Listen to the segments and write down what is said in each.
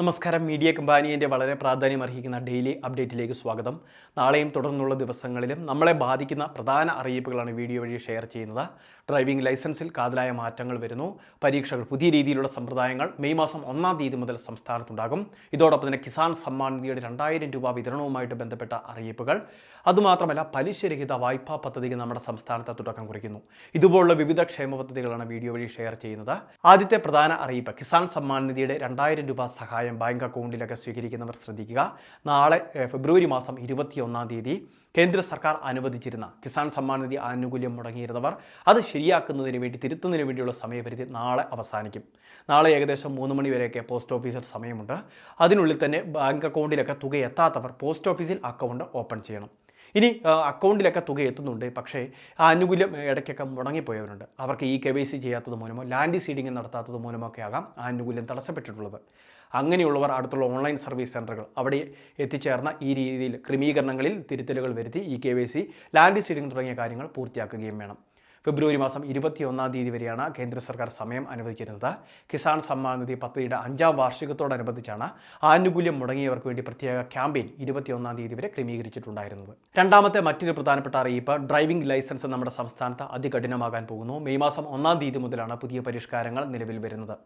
നമസ്കാരം. മീഡിയ കമ്പാനിയന്റെ വളരെ പ്രാധാന്യം അർഹിക്കുന്ന ഡെയിലി അപ്ഡേറ്റിലേക്ക് സ്വാഗതം. നാളെയും തുടർന്നുള്ള ദിവസങ്ങളിലും നമ്മളെ ബാധിക്കുന്ന പ്രധാന അറിയിപ്പുകളാണ് വീഡിയോ വഴി ഷെയർ ചെയ്യുന്നത്. ഡ്രൈവിംഗ് ലൈസൻസിൽ കാതലായ മാറ്റങ്ങൾ വരുന്നു. പരീക്ഷകൾ പുതിയ രീതിയിലുള്ള സമ്പ്രദായങ്ങൾ മെയ് മാസം ഒന്നാം തീയതി മുതൽ സംസ്ഥാനത്തുണ്ടാകും. ഇതോടൊപ്പം തന്നെ കിസാൻ സമ്മാൻ നിധിയുടെ രണ്ടായിരം രൂപ വിതരണവുമായിട്ട് ബന്ധപ്പെട്ട അറിയിപ്പുകൾ. അതുമാത്രമല്ല പലിശരഹിത വായ്പാ പദ്ധതിക്ക് നമ്മുടെ സംസ്ഥാനത്ത് തുടക്കം കുറിക്കുന്നു. ഇതുപോലുള്ള വിവിധ ക്ഷേമ പദ്ധതികളാണ് വീഡിയോ വഴി ഷെയർ ചെയ്യുന്നത്. ആദ്യത്തെ പ്രധാന അറിയിപ്പ് കിസാൻ സമ്മാൻ നിധിയുടെ രണ്ടായിരം രൂപ സഹായം. ബാങ്ക് അക്കൗണ്ടിലൊക്കെ സ്വീകരിക്കുന്നവർ ശ്രദ്ധിക്കുക. നാളെ ഫെബ്രുവരി മാസം ഇരുപത്തിയൊന്നാം തീയതി കേന്ദ്ര സർക്കാർ അനുവദിച്ചിരുന്ന കിസാൻ സമ്മാൻ നിധി ആനുകൂല്യം മുടങ്ങിയിരുന്നവർ അത് ശരിയാക്കുന്നതിന് വേണ്ടി തിരുത്തുന്നതിന് വേണ്ടിയുള്ള സമയപരിധി നാളെ അവസാനിക്കും. നാളെ ഏകദേശം മൂന്ന് മണി വരെയൊക്കെ പോസ്റ്റ് ഓഫീസർ സമയമുണ്ട്. അതിനുള്ളിൽ തന്നെ ബാങ്ക് അക്കൗണ്ടിലൊക്കെ തുക എത്താത്തവർ പോസ്റ്റ് ഓഫീസിൽ അക്കൗണ്ട് ഓപ്പൺ ചെയ്യണം. ഇനി അക്കൗണ്ടിലൊക്കെ തുക എത്തുന്നുണ്ട്. പക്ഷേ ആ ആനുകൂല്യം ഇടയ്ക്കൊക്കെ മുടങ്ങിപ്പോയവരുണ്ട്. അവർക്ക് ഈ കെ വൈ സി ചെയ്യാത്തത് മൂലമോ ലാൻഡ് സീഡിങ് നടത്താത്തത് മൂലമോ ഒക്കെ ആകാം ആനുകൂല്യം തടസ്സപ്പെട്ടിട്ടുള്ളത്. അങ്ങനെയുള്ളവർ അടുത്തുള്ള ഓൺലൈൻ സർവീസ് സെന്ററുകൾ അവിടെ എത്തിച്ചേർന്ന ഈ രീതിയിൽ ക്രമീകരണങ്ങളിൽ തിരുത്തലുകൾ വരുത്തി ഈ K Y C land seeding തുടങ്ങിയ കാര്യങ്ങൾ പൂർത്തിയാക്കുകയും വേണം. ഫെബ്രുവരി മാസം ഇരുപത്തിയൊന്നാം തീയതി വരെയാണ് കേന്ദ്ര സർക്കാർ സമയം അനുവദിച്ചിരുന്നത്. കിസാൻ സമ്മാൻ നിധി പദ്ധതിയുടെ അഞ്ചാം വാർഷികത്തോടനുബന്ധിച്ചാണ് ആനുകൂല്യം മുടങ്ങിയവർക്ക് വേണ്ടി പ്രത്യേക ക്യാമ്പയിൻ ഇരുപത്തിയൊന്നാം തീയതി വരെ ക്രമീകരിച്ചിട്ടുണ്ടായിരുന്നത്. രണ്ടാമത്തെ മറ്റൊരു പ്രധാനപ്പെട്ട അറിയിപ്പ് ഡ്രൈവിംഗ് ലൈസൻസ് നമ്മുടെ സംസ്ഥാനത്ത് അതികഠിനമാകാൻ പോകുന്നു. മെയ് മാസം ഒന്നാം തീയതി മുതലാണ് പുതിയ പരിഷ്കാരങ്ങൾ നിലവിൽ വരുന്നത്.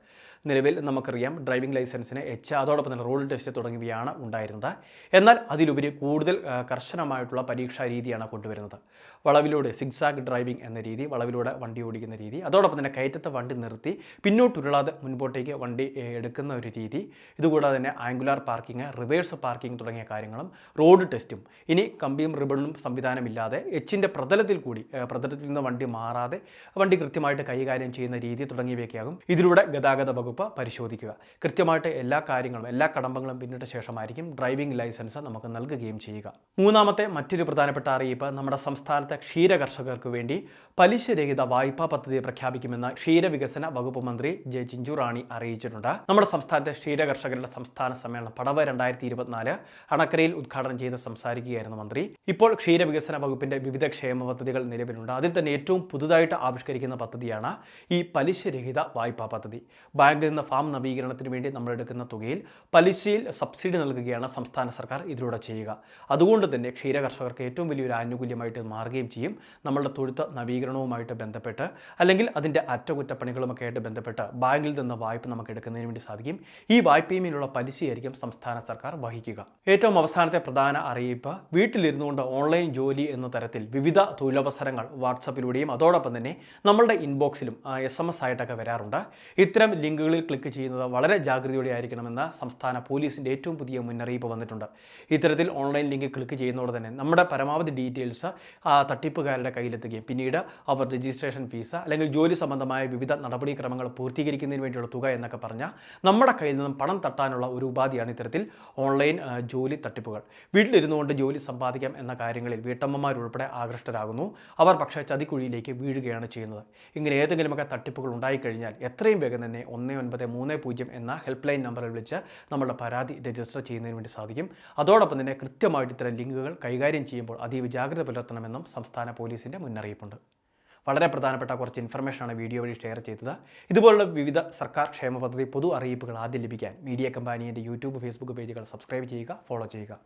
നിലവിൽ നമുക്കറിയാം ഡ്രൈവിംഗ് ലൈസൻസിന് എച്ച് അതോടൊപ്പം തന്നെ റോഡ് ടെസ്റ്റ് തുടങ്ങിയവയാണ് ഉണ്ടായിരുന്നത്. എന്നാൽ അതിലുപരി കൂടുതൽ കർശനമായിട്ടുള്ള പരീക്ഷാ രീതിയാണ് കൊണ്ടുവരുന്നത്. വളവിലൂടെ സിഗ്സാഗ് ഡ്രൈവിംഗ് എന്ന രീതി വളവിലൂടെ വണ്ടി ഓടിക്കുന്ന രീതി അതോടൊപ്പം തന്നെ കയറ്റത്തെ വണ്ടി നിർത്തി പിന്നോട്ടുരുളാതെ മുൻപോട്ടേക്ക് വണ്ടി എടുക്കുന്ന ഒരു രീതി. ഇതുകൂടാതെ തന്നെ ആംഗുലാർ പാർക്കിംഗ് റിവേഴ്സ് പാർക്കിംഗ് തുടങ്ങിയ കാര്യങ്ങളും റോഡ് ടെസ്റ്റും. ഇനി കമ്പിയും റിബണും സംവിധാനമില്ലാതെ എച്ചിന്റെ പ്രതലത്തിൽ കൂടി പ്രതലത്തിൽ നിന്ന് വണ്ടി മാറാതെ വണ്ടി കൃത്യമായിട്ട് കൈകാര്യം ചെയ്യുന്ന രീതി തുടങ്ങിയവയൊക്കെയാകും. ഇതിലൂടെ ഗതാഗത വകുപ്പ് പരിശോധിക്കുക. കൃത്യമായിട്ട് എല്ലാ കാര്യങ്ങളും എല്ലാ കടമ്പങ്ങളും പിന്നിട്ട ശേഷമായിരിക്കും ഡ്രൈവിംഗ് ലൈസൻസ് നമുക്ക് നൽകുകയും ചെയ്യുക. മൂന്നാമത്തെ മറ്റൊരു പ്രധാനപ്പെട്ട അറിയിപ്പ് നമ്മുടെ സംസ്ഥാനത്തെ ക്ഷീര കർഷകർക്ക് വേണ്ടി പലിശരഹിത വായ്പാ പദ്ധതി പ്രഖ്യാപിക്കുമെന്ന് ക്ഷീരവികസന വകുപ്പ് മന്ത്രി ജെ ചിഞ്ചുറാണി അറിയിച്ചിട്ടുണ്ട്. നമ്മുടെ സംസ്ഥാനത്തെ ക്ഷീര കർഷകരുടെ സംസ്ഥാന സമ്മേളനം പടവ് രണ്ടായിരത്തി ഇരുപത്തിനാല് അണക്കരയിൽ ഉദ്ഘാടനം ചെയ്ത് സംസാരിക്കുകയായിരുന്നു മന്ത്രി. ഇപ്പോൾ ക്ഷീരവികസന വകുപ്പിന്റെ വിവിധ ക്ഷേമ പദ്ധതികൾ നിലവിലുണ്ട്. അതിൽ തന്നെ ഏറ്റവും പുതുതായിട്ട് ആവിഷ്കരിക്കുന്ന പദ്ധതിയാണ് ഈ പലിശരഹിത വായ്പാ പദ്ധതി. ബാങ്കിൽ നിന്ന് ഫാം നവീകരണത്തിന് വേണ്ടി നമ്മൾ എടുക്കുന്ന തുകയിൽ പലിശയിൽ സബ്സിഡി നൽകുകയാണ് സംസ്ഥാന സർക്കാർ ഇതിലൂടെ ചെയ്യുക. അതുകൊണ്ട് തന്നെ ക്ഷീര കർഷകർക്ക് ഏറ്റവും വലിയൊരു ആനുകൂല്യമായിട്ട് മാറുകയും ചെയ്യും. നമ്മളുടെ തൊഴുത്ത് നവീകരണവുമായിട്ട് ബന്ധപ്പെട്ട് അല്ലെങ്കിൽ അതിന്റെ അറ്റകുറ്റപ്പണികളുമൊക്കെ ആയിട്ട് ബന്ധപ്പെട്ട് ബാങ്കിൽ നിന്ന് വായ്പ നമുക്ക് എടുക്കുന്നതിന് വേണ്ടി സാധിക്കും. ഈ വായ്പയുമേലുള്ള പലിശയായിരിക്കും സംസ്ഥാന സർക്കാർ വഹിക്കുക. ഏറ്റവും അവസാനത്തെ പ്രധാന അറിയിപ്പ് വീട്ടിലിരുന്നുകൊണ്ട് ഓൺലൈൻ ജോലി എന്ന തരത്തിൽ വിവിധ തൊഴിലവസരങ്ങൾ വാട്സപ്പിലൂടെയും അതോടൊപ്പം തന്നെ നമ്മളുടെ ഇൻബോക്സിലും എസ് എം എസ് ആയിട്ടൊക്കെ വരാറുണ്ട്. ഇത്തരം ലിങ്കുകളിൽ ക്ലിക്ക് ചെയ്യുന്നത് വളരെ ജാഗ്രതയോടെ ആയിരിക്കണമെന്ന് സംസ്ഥാന പോലീസിന്റെ ഏറ്റവും പുതിയ മുന്നറിയിപ്പ് വന്നിട്ടുണ്ട്. ഇത്തരത്തിൽ ഓൺലൈൻ ലിങ്ക് ക്ലിക്ക് ചെയ്യുന്നതോടെ തന്നെ നമ്മുടെ പരമാവധി ഡീറ്റെയിൽസ് ആ തട്ടിപ്പുകാരുടെ കയ്യിലെത്തുകയും പിന്നീട് അവർ രജിസ്ട്രേഷൻ ഫീസ് അല്ലെങ്കിൽ ജോലി സംബന്ധമായ വിവിധ നടപടിക്രമങ്ങൾ പൂർത്തീകരിക്കുന്നതിന് വേണ്ടിയുള്ള തുക എന്നൊക്കെ പറഞ്ഞാൽ നമ്മുടെ കയ്യിൽ നിന്നും പണം തട്ടാനുള്ള ഒരു ഉപാധിയാണ് ഇത്തരത്തിൽ ഓൺലൈൻ ജോലി തട്ടിപ്പുകൾ. വീട്ടിലിരുന്നുകൊണ്ട് ജോലി സമ്പാദിക്കാം എന്ന കാര്യങ്ങളിൽ വീട്ടമ്മമാരുൾപ്പെടെ ആകൃഷ്ടരാകുന്നു. അവർ പക്ഷേ ചതിക്കുഴിയിലേക്ക് വീഴുകയാണ് ചെയ്യുന്നത്. ഇങ്ങനെ ഏതെങ്കിലുമൊക്കെ തട്ടിപ്പുകൾ ഉണ്ടായിക്കഴിഞ്ഞാൽ എത്രയും വേഗം തന്നെ ഒന്ന് ഒൻപത് മൂന്ന് പൂജ്യം എന്ന ഹെൽപ്പ് ലൈൻ നമ്പറിൽ വിളിച്ച് നമ്മളുടെ പരാതി രജിസ്റ്റർ ചെയ്യുന്നതിന് വേണ്ടി സാധിക്കും. അതോടൊപ്പം തന്നെ കൃത്യമായിട്ട് ഇത്തരം ലിങ്കുകൾ കൈകാര്യം ചെയ്യുമ്പോൾ അതീവ ജാഗ്രത പുലർത്തണമെന്നും സംസ്ഥാന പോലീസിന്റെ മുന്നറിയിപ്പുണ്ട്. വളരെ പ്രധാനപ്പെട്ട കുറച്ച് ഇൻഫർമേഷനാണ് വീഡിയോ വഴി ഷെയർ ചെയ്തത്. ഇതുപോലുള്ള വിവിധ സർക്കാർ ക്ഷേമ പദ്ധതി പൊതു അറിയിപ്പുകൾ ആദ്യം ലഭിക്കാൻ മീഡിയ കമ്പാനിയുടെ യൂട്യൂബ് ഫേസ്ബുക്ക് പേജുകൾ സബ്സ്ക്രൈബ് ചെയ്യുക ഫോളോ ചെയ്യുക.